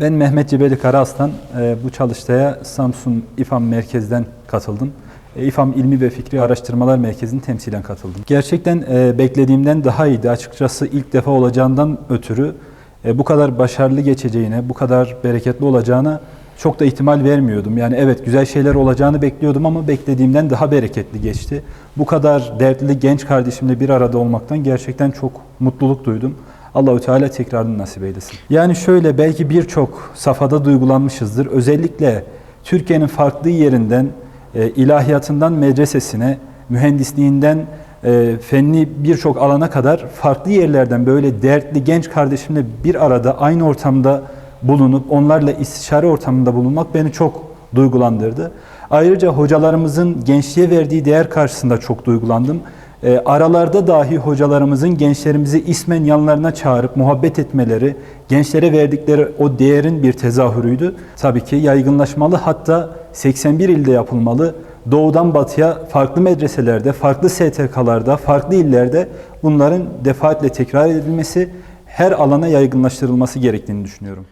Ben Mehmet Cebeli Karaaslan. Ee, Bu çalıştaya Samsun İFAM Merkez'den katıldım. Ee, İFAM İlmi ve Fikri Araştırmalar Merkezi'nin temsilen katıldım. Gerçekten e, beklediğimden daha iyiydi. Açıkçası ilk defa olacağından ötürü e, bu kadar başarılı geçeceğine, bu kadar bereketli olacağına çok da ihtimal vermiyordum. Yani evet güzel şeyler olacağını bekliyordum ama beklediğimden daha bereketli geçti. Bu kadar dertli genç kardeşimle bir arada olmaktan gerçekten çok mutluluk duydum. Allahü Teala tekrarını nasip eylesin. Yani şöyle belki birçok safhada duygulanmışızdır. Özellikle Türkiye'nin farklı yerinden e, ilahiyatından medresesine, mühendisliğinden e, fenli birçok alana kadar farklı yerlerden böyle dertli genç kardeşimle bir arada aynı ortamda bulunup onlarla istişare ortamında bulunmak beni çok duygulandırdı. Ayrıca hocalarımızın gençliğe verdiği değer karşısında çok duygulandım. E, aralarda dahi hocalarımızın gençlerimizi ismen yanlarına çağırıp muhabbet etmeleri, gençlere verdikleri o değerin bir tezahürüydü. Tabii ki yaygınlaşmalı hatta 81 ilde yapılmalı. Doğudan batıya farklı medreselerde, farklı STK'larda, farklı illerde bunların defaatle tekrar edilmesi, her alana yaygınlaştırılması gerektiğini düşünüyorum.